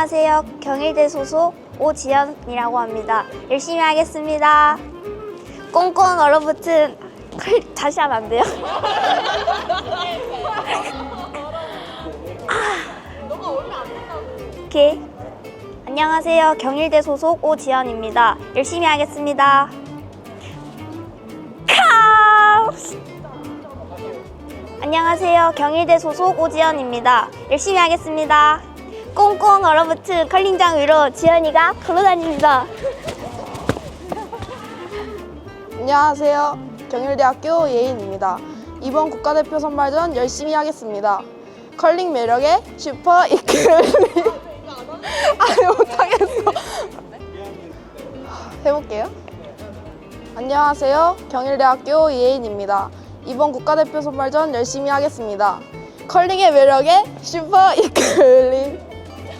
안녕하세요. 경일대 소속 오지연이라고 합니다. 열심히 하겠습니다. 꽁꽁 얼어붙은 컬 다시 하면 안 돼요? 오케이. 안녕하세요. 경일대 소속 오지연입니다. 열심히 하겠습니다. 카우스. 안녕하세요. 경일대 소속 오지연입니다. 열심히 하겠습니다. 꽁꽁 얼어붙은 컬링장 위로 지연이가 걸어다닙니다. 안녕하세요. 경일대학교 예인입니다. 이번 국가대표 선발전 열심히 하겠습니다. 컬링 매력의 슈퍼 이끌리. 아니 못하겠어. 해볼게요. 안녕하세요. 경일대학교 예인입니다. 이번 국가대표 선발전 열심히 하겠습니다. 컬링의 매력의 슈퍼 이끌리.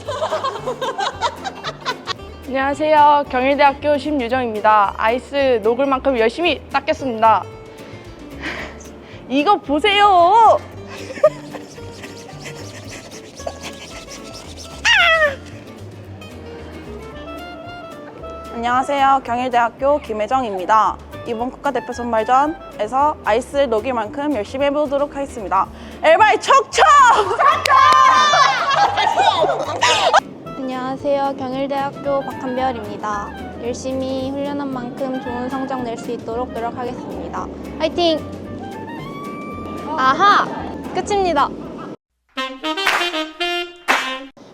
안녕하세요. 경희대학교 심유정입니다. 아이스 녹을 만큼 열심히 닦겠습니다. 이거 보세요. 안녕하세요. 경일대학교 김혜정입니다. 이번 국가대표 선발전에서 아이스 녹일 만큼 열심히 해보도록 하겠습니다. 엘바이 척척! 안녕하세요. 경일대학교 박한별입니다. 열심히 훈련한 만큼 좋은 성적 낼 수 있도록 노력하겠습니다. 화이팅! 아하! 끝입니다.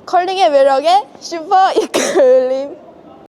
컬링의 매력의 슈퍼 이끌림.